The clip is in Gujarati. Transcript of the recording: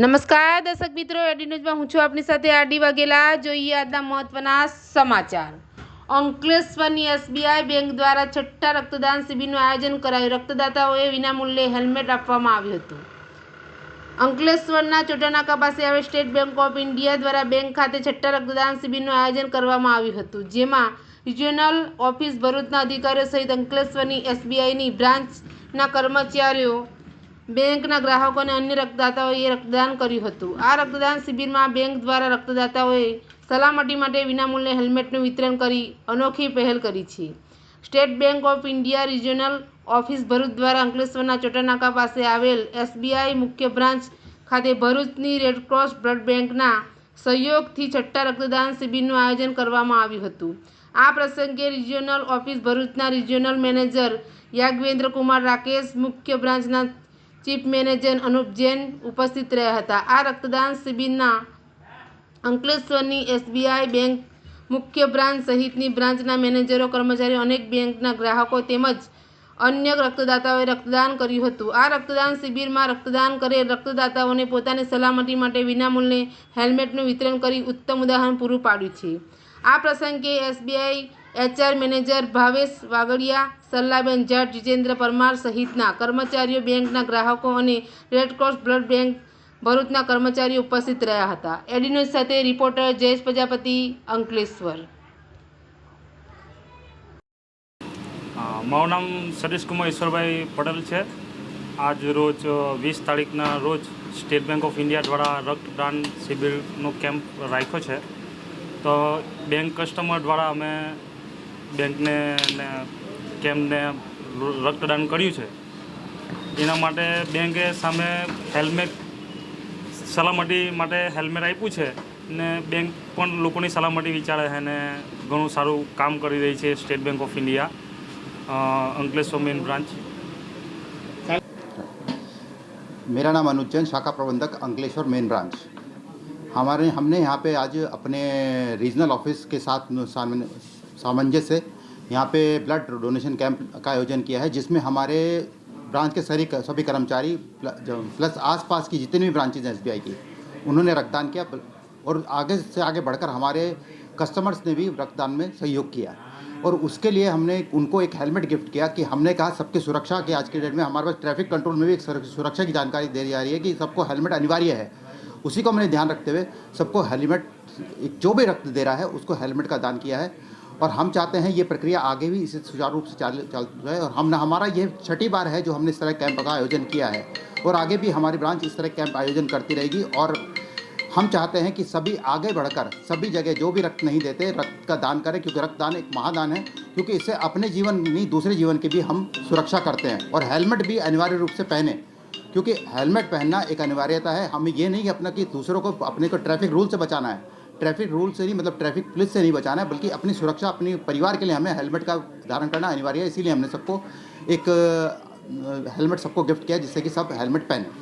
નમસ્કાર, દર્શક મિત્રો, એડી ન્યૂઝમાં હું છું આપની સાથે આડી વાઘેલા. જોઈએ આજના મહત્વના સમાચાર. અંકલેશ્વરની એસબીઆઈ બેંક દ્વારા છઠ્ઠા રક્તદાન શિબિરનું આયોજન કરાયું. રક્તદાતાઓએ વિનામૂલ્યે હેલ્મેટ આપવામાં આવ્યું હતું. અંકલેશ્વરના ચોટાનાકા પાસે હવે સ્ટેટ બેંક ઓફ ઇન્ડિયા દ્વારા બેંક ખાતે છઠ્ઠા રક્તદાન શિબિરનું આયોજન કરવામાં આવ્યું હતું. જેમાં રિજિયોનલ ઓફિસ ભરૂચના અધિકારીઓ સહિત અંકલેશ્વરની એસબીઆઈની બ્રાન્ચના કર્મચારીઓ બેંકના ગ્રાહકોને અન્ય રક્તદાતાઓએ રક્તદાન કર્યું હતું. આ રક્તદાન શિબિરમાં બેંક દ્વારા રક્તદાતાઓએ સલામતી માટે વિનામૂલ્યે હેલ્મેટનું વિતરણ કરી અનોખી પહેલ કરી છે. State Bank of India regional office Bharuch દ્વારા અંકલેશ્વરના ચોટાનાકા પાસે આવેલ એસબીઆઈ મુખ્ય બ્રાન્ચ ખાતે ભરૂચની રેડક્રોસ બ્લડ બેંકના સહયોગથી છઠ્ઠા રક્તદાન શિબિરનું આયોજન કરવામાં આવ્યું હતું. આ પ્રસંગે રિજિયોનલ ઓફિસ ભરૂચના રિજિયોનલ મેનેજર યાજ્ઞવેન્દ્ર કુમાર રાકેશ મુખ્ય બ્રાન્ચના ચીફ મેનેજર અનુપ જૈન ઉપસ્થિત રહ્યા હતા. આ રક્તદાન શિબિરના અંકલેશ્વરની એસબીઆઈ બેંક મુખ્ય બ્રાન્ચ સહિતની બ્રાન્ચના મેનેજરો, કર્મચારીઓ, અનેક બેંકના ગ્રાહકો તેમજ અન્ય રક્તદાતાઓએ રક્તદાન કર્યું હતું. આ રક્તદાન શિબિરમાં રક્તદાન કરેલ રક્તદાતાઓને પોતાની સલામતી માટે વિનામૂલ્યે હેલ્મેટનું વિતરણ કરી ઉત્તમ ઉદાહરણ પૂરું પાડ્યું છે. આ પ્રસંગે SBI HR manager Bhavesh Vagadiya Saralaben Jat Jitendra Parmar સહિતના કર્મચારીઓ બેંકના ગ્રાહકો અને રેડક્રોસ બ્લડ બેંક ભરૂચના કર્મચારીઓ ઉપસ્થિત રહ્યા હતા. એડિન્યુઝ સાથે રિપોર્ટર જયેશ પ્રજાપતિ, અંકલેશ્વર. મારું નામ સતીશકુમાર ઈશ્વરભાઈ પટેલ છે. આજ રોજ વીસ તારીખના રોજ સ્ટેટ બેંક ઓફ ઇન્ડિયા દ્વારા રક્તદાન શિબિરનો કેમ્પ રાખ્યો છે. તો બેંક કસ્ટમર દ્વારા અમે બેંકને ને કેમ્પને રક્તદાન કર્યું છે એના માટે બેંકે સામે હેલ્મેટ સલામતી માટે હેલ્મેટ આપ્યું છે ને બેંક પણ લોકોની સલામતી વિચારે છે ને ઘણું સારું કામ કરી રહી છે state bank of India a, Ankleshwar main branch मेरा नाम अनुज जैन शाखा प्रबंधक अंकलेश्वर मेन ब्रांच हमारे हमने यहाँ पे आज अपने रीजनल ऑफिस के साथ सामन- सामंजस्य यहाँ पे ब्लड डोनेशन कैंप का आयोजन किया है, जिसमें हमारे ब्रांच के सभी सभी कर्मचारी प्लस आसपास की जितनी भी ब्रांचेज हैं एस की, उन्होंने रक्तदान किया। और आगे से आगे बढ़कर हमारे कस्टमर्स ने भी रक्तदान में सहयोग किया। और उसके लिए हमने उनको एक हेलमेट गिफ्ट किया कि हमने कहा, सबकी सुरक्षा की आज के डेट में हमारे पास ट्रैफ़िक कंट्रोल में भी एक सुरक्षा की जानकारी दी जा रही है कि सबको हेलमेट अनिवार्य है। उसी को हमने ध्यान रखते हुए सबको हेलमेट जो भी रक्त दे रहा है, उसको हेलमेट का दान किया है। और हम चाहते हैं ये प्रक्रिया आगे भी इसे सुचारू रूप से चाल, चल रहे और हम, हमारा ये छठी बार है जो हमने इस तरह कैंप का आयोजन किया है और आगे भी हमारी ब्रांच इस तरह कैंप आयोजन करती रहेगी और हम चाहते हैं कि सभी आगे बढ़कर, सभी जगह जो भी रक्त नहीं देते, रक्त का दान करें, क्योंकि रक्तदान एक महादान है, क्योंकि इससे अपने जीवन नहीं, दूसरे जीवन की भी हम सुरक्षा करते हैं और हेलमेट भी अनिवार्य रूप से पहने, क्योंकि हेलमेट पहनना एक अनिवार्यता है। हमें ये नहीं अपना, कि दूसरों को अपने को ट्रैफ़िक रूल से बचाना है। ट्रैफ़िक रूल से नहीं मतलब ट्रैफ़िक पुलिस से नहीं बचाना है, बल्कि अपनी सुरक्षा, अपने परिवार के लिए हमें हेलमेट का धारण करना अनिवार्य है। इसीलिए हमने सबको एक हेलमेट सबको गिफ्ट किया जिससे कि सब हेलमेट पहने।